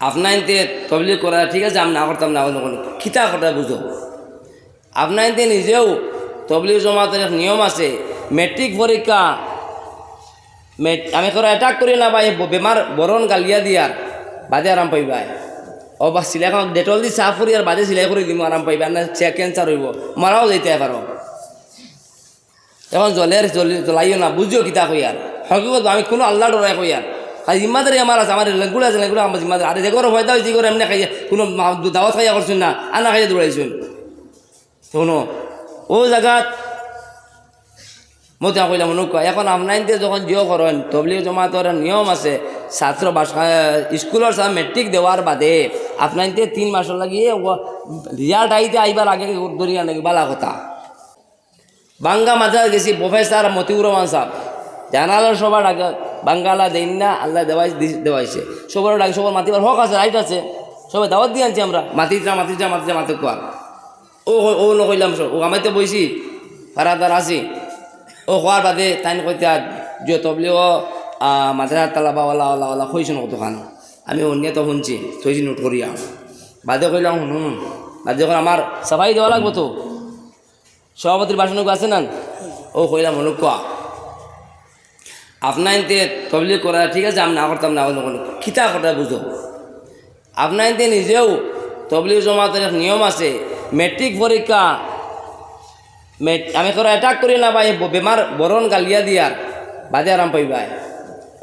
আপনার এনতে তবলি করা, ঠিক আছে, আমি না করতাম না কোনো খিতা কথা বুঝো। আপনার নিজেও তবলি জমাতের নিয়ম আছে, মেট্রিক পরীক্ষা আমি করা অ্যাটাক করি না ভাই বেমার বরণ গালিয়া দিয়ার বাদে আরাম পাইবাই ও বা সিলাই ডেটল দি সাফ করি আর বাদে সিলাই করে দিম, আরাম পাইবা না ক্যান্সার হইব মারাও যাইতে পারো এখন জলের জল জ্বলাইও না বুঝিও কিতা কই আর হকিকত আমি কোনো আল্লাহ ডরাই কই আর খালি জিম্মাদারি আমার আছে, আমার লেগুলো আছে, লেগুলো আমার জিম্মাদারি আরে যে করে হয়তো যে করে এমনি খাইয়ে, কোনো দাওয়াত খাইয়া করছেন না আনা খাইয়ে দৌড়াইছেন শোনো, ও জায়গাত মই তেওঁ কইলাম অনুক এখন আপনাইনতে যখন জিও করেন, তবলিগ জমাতর নিয়ম আছে, ছাত্র স্কুলের সাথে মেট্রিক দেওয়ার বাদে আপনাইনতে তিন মাসের লাগিয়ে রিজাল্ট আইতে আইবার আগে দরিয়া নাকি বালা কথা। বাঙ্গা মাঝে গেছি প্রফেসর মতিউর রহমান সাহেব। জানালার সবার আগে বাঙ্গালা দেন না, আল্লাহ দেওয়াই দেওয়াইছে। সবার আগে সবার মাতিবার হক আছে রাইট আছে। সবাই দাওয়াত দিয়ে আনছি আমরা। মাতিটা মাতিটা মাতিটা মাতে কোয়া ও ও নকইলাম সব ও আমাইতে বইছি। ফারাদার আছি। ও হওয়ার বাদে তাই কইতে যে তবলি ও মাদ্রাসা তালা বা ওলা ওলা ওলা কইছেন কতখান। আমি অন্য তো শুনছি, থইছি নোট করিয়া। বাদে কইলাম, শুনুন, বাদে যখন আমার সাফাই দেওয়া লাগবো তো। সভাপতির বাসন আছে না? ও, কইলাম হলো কোয়া আপনার এনতে তবলি করা, ঠিক আছে, আমি না করতাম না খিতা কথা। বুঝো আপনার এনতে নিজেও তবলি জমাতের নিয়ম আছে, মেট্রিক পরীক্ষা আমি করা অ্যাটাক করি না ভাই বেমার বরণ গালিয়া দিয়ার বাদে আরাম পাইবাই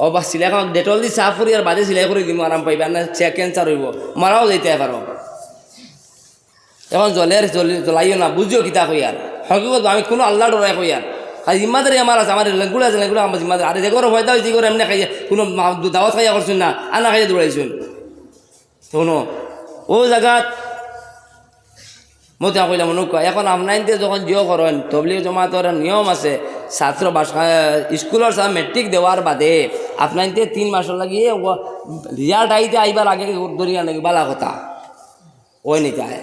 ও বা সিলাই খান ডেটল দি সাফ করি আর বাদে সিলাই করে দিম, আরাম পাইবা না চেক ক্যান্সার হইব মারাও যাইতে পারো এখন জলের জল জ্বলাইও না বুঝিও কিতা কই আর। হকিকত আমি কোনো আল্লাহ ডরাই কই আর। খালি জিম্মাদারি আমার আছে আমার লেগুলো আছে, লেগুলো আমার জিম্মাদারি আরে যে করে হয়তো যে করে এমনি খাইয়ে কোনো দাওয়াত খাইয়া করছেন না, আনা খাইয়ে দৌড়াইছেন শোনো ও জায়গাত মই তেওঁ কইলাম অনুক এখন আপনাইনতে যখন জিও করেন তবলিগ জমাতর নিয়ম আছে ছাত্র স্কুলের সাথে মেট্রিক দেওয়ার বাদে আপনাইনতে তিন মাসের লাগিয়ে রিজাল্ট আইতে আইবার আগে দরিয়া নাকি বালা কথা। ওই নিতে হয়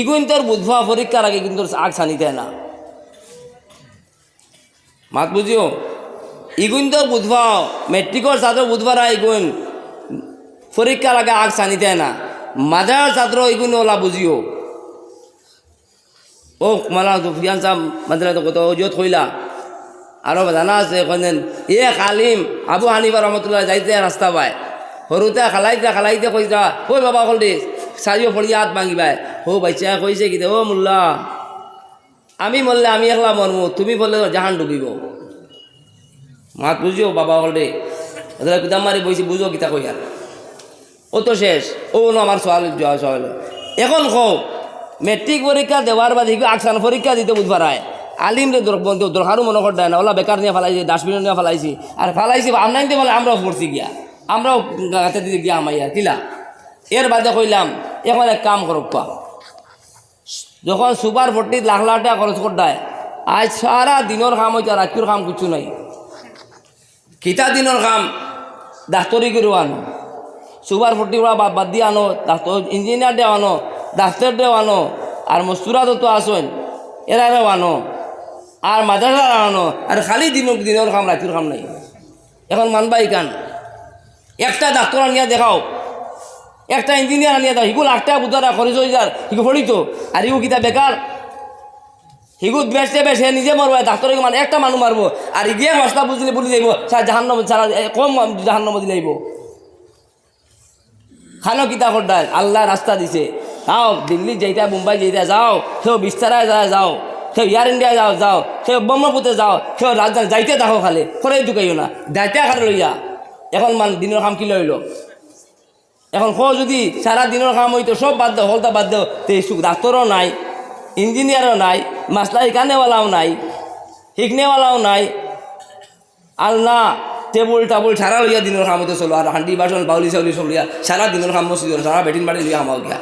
ইগুন তোর বুধবা পরীক্ষার আগে কিন্তু আগ সানিতে না। মাত বুঝিও ইগুন তোর বুধবা মেট্রিকর ছাত্র বুধবার ইগুন পরীক্ষার আগে আগ সানিতে না। মাজার ছাত্র ইগুন ওলা বুঝিও ও মালা তো ফিয়ান সাহ মাদ্রা তো কত অজত কইলা। আরও জানা আছে এখন এ কালিম, আবু হানিফা রহমতুল্লাহ যাইতে রাস্তা পায় সৰুতে খালাইতে খালাইতে কৈছা ঐ বাবা কল দে, চাৰিও ফৰি হাত ভাঙিবাই হৌ বাচ্চা কৈছে কি অ' মোল্লা। আমি মরলে আমি একলা মরমু তুমি বললে জাহান ডুবিব। মাত বুঝিও বাবা কল দে কুদাম মারি বইছি বুঝো কিতা কই আর ও তো শেষ, ও ন আমার সওয়াল এখন কও মেট্রিক পরীক্ষা দেওয়ার বাদে আকসান পরীক্ষা দিতে বুধবার আয় আলিম রে দরকারও মনে করতে না ওলা বেকার নিয়ে ফেলাইছি ডাস্টবিন নিয়ে ফেলাইছি আর ফেলাইছি আমনাইতে বলে আমরাও পড়ছি গিয়া। আমরাও গাতে দিতে গিয়া আমাই আর কিলা। এর বাদে কইলাম, এখন এক কাম করক পা যখন সুপার ভর্তি লাখ লাখ টাকা খরচ করতায় আজ সারা দিনের কাম হইতে রাত্রির কাম কিছু নাই। কিতা দিনের কাম? ডাক্তরি করে আনো সুপার ফোর্টি বাদ বাদ দিয়ে আনো ডাক্তার ইঞ্জিনিয়ার দেও আনো ডাক্তার দেও আনো আর মস্তুরা তো আসেন এরারেও আনো আর মাদ্রাসা আনো আর খালি দিন দিনের কাম রাতির কাম নাই। এখন মানবাই কান একটা ডাক্তার আনিয়া দেখাও একটা ইঞ্জিনিয়ার আনিয়া দাও, হিগু লাখ টাকা বুধারা খরচ হয়ে যার হিগু ফড়িত আর হিগু কিতা বেকার হিগু বেসতে হে নিজে মরবো ডাক্তার মানে একটা মানুষ মারবো আর গিয়ে মশলা বুঝলে বলি যাইব স্যার জাহান্ন সারা কম জাহান্ন দিলাইব খানো কিতা করডাল আল্লাহ রাস্তা দিছে। যাও, দিল্লি যাইতা, মুম্বাই যাইতা, যাও। সেও বিস্তারায় যায় যাও। সেও এয়ার ইন্ডিয়া যাও যাও। সেও ব্রহ্মপুত্রে যাও। সেও রাজধানী যাইতে দেখো খালে। খরে ঢুকাইও না। যাইতে খালে লইয়া এখন মান দিনের কাম কি লইল এখন খ যদি সারা দিনের কাম হইতো সব বাদ দাও হলতা বাদ দাও তে সুখ ডাক্তারও নাই ইঞ্জিনিয়ারও নাই মাস্টার শিকানেওয়ালাও নাই শিখনেওয়ালাও নাই। আর না, টেবুল টাবুল সারা লইয়া দিনের কাম হইতে চলো আর হান্ডি বাসন বাউলি চাউলি চলিয়া সারা দিনের কাম মসজিদ সারা বেটিন বাড়ি লইয়া আমাও গিয়া